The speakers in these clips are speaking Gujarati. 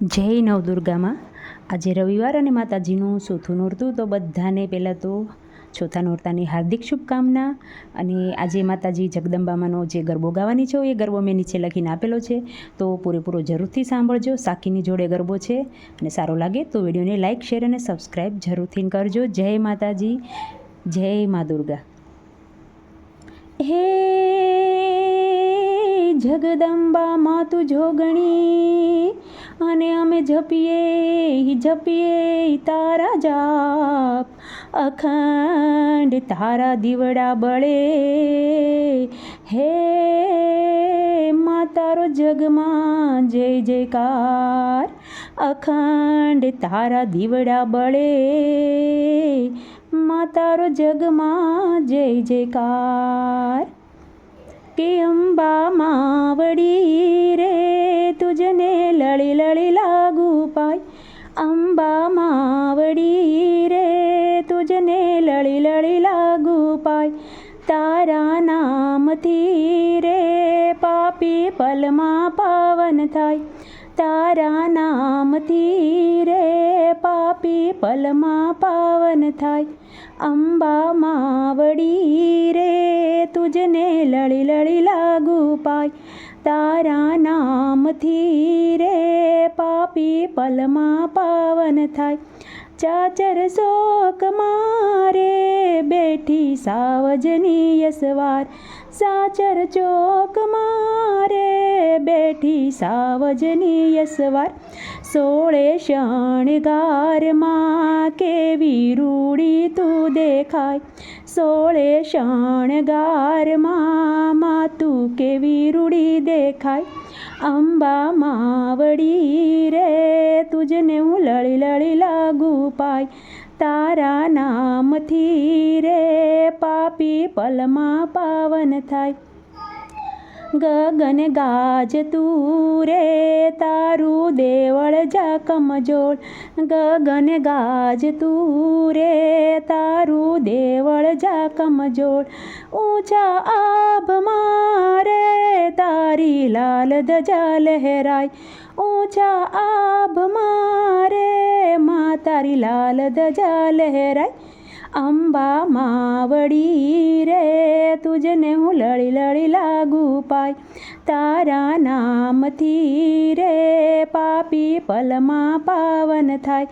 જય નવદુર્ગામાં. આજે રવિવાર અને માતાજીનું ચોથું નોરતું, તો બધાને પહેલાં તો ચોથા નોરતાની હાર્દિક શુભકામના અને આજે માતાજી જગદંબામાંનો જે ગરબો ગાવાની છે, એ ગરબો મેં નીચે લખીને આપેલો છે. તો પૂરેપૂરો જરૂરથી સાંભળજો, સાકીની જોડે ગરબો છે અને સારો લાગે તો વિડીયોને લાઇક શેર અને સબસ્ક્રાઈબ જરૂરથી કરજો. જય માતાજી, જય મા દુર્ગા. હે જગદંબા, માં તું જોગણી અને અમે જપીએ જપીએ તારા જાપ. અખંડ તારા દીવડા બળે. હે મા તારો જગમાં જય જયકાર. અખંડ તારા દીવડા બળે. મા તારો જગમાં જય જયકાર. કે અંબા માવડી તારા નામથી રે પાપી પલમાં પાવન થાય. તારા નામથી રે પાપી પલમાં પાવન થાય. અંબા માવડી રે, તુજને લળી લળી લાગુ પાય. તારા નામથી રે પાપી પલમાં પાવન થાય. ચાચર શોક મારે બેઠી સાવજની સવાર સાચર ચોક મારે બેઠી સાવજની સવાર સોળે શણગારમાં કેવી રૂડી તું દેખાય. સોળે શણગારમાં માં તું કેવી રૂડી દેખાય. અંબા માવડી રે તુજને હું લળી લળી લાગુ પાય. તારા નામથી રે પાપી પલમાં પાવન થાય. ગગન ગાજ તું રે તારું દેવળ જા કમજોળ ગગન ગાજ તું રે તારું દેવળ જા કમજોળ ઊંચા આભ મારે. તારી લાલ ધજા લહેરાય, ઊંચા આભ મારે. મા તારી લાલ ધજા લહેરાય અંબા માવડી રે, તુજને હું લળી લળી લાગુ પાય. તારા નામથી રે, પાપી પલમાં પાવન થાય.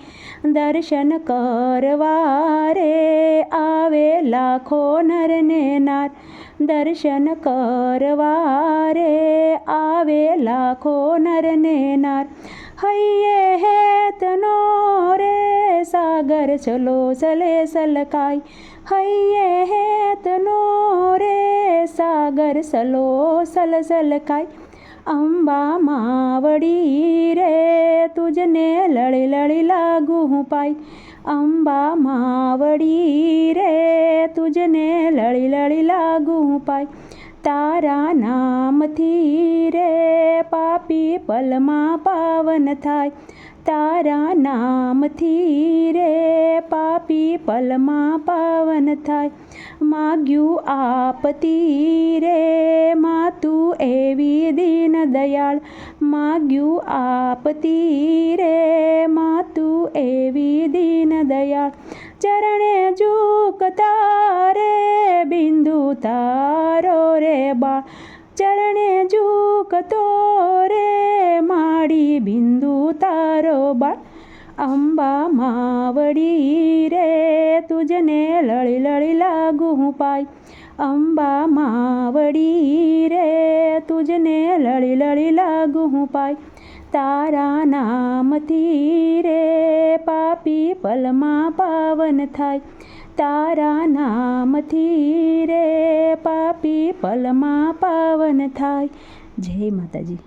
દર્શન કરવા રે, આવે લાખો નર ને નાર. દર્શન કરવા રે, આવે લાખો નર ને નાર. હૈયે હેતનો રે સાગર ચલો સલે સલકાય હૈયે હેતનો રે સાગર સલો સલ સલકાય અંબા માવડી રે તુજને લળી લળી લાગુ હું પાય અંબા માવડી રે તુજને લળી લળી લાગુ હું પાય તારા નામથી રે પાપી પલમાં પાવન થાય. તારા નામથી રે પાપી પલમાં પાવન થાય. માગ્યું આપતી રે માતું એવી દીન દયાળ. માગ્યું આપતી રે માતું એવી દીન દયાળ. ચરણે ઝૂકતા રે બિંદુ તારો રે બા ચરણે ઝૂકતો રે માડી બિંદુ તારો બા અંબા માવડી રે, તુજને લળી લળી લાગુ હું પાય. અંબા માવડી રે, તુજને લળી લળી લાગુ હું પાય. તારા નામથી રે, પાપી પલમાં પાવન થાય. તારા નામથી રે, પાપી પલમાં પાવન થાય. જય માતાજી.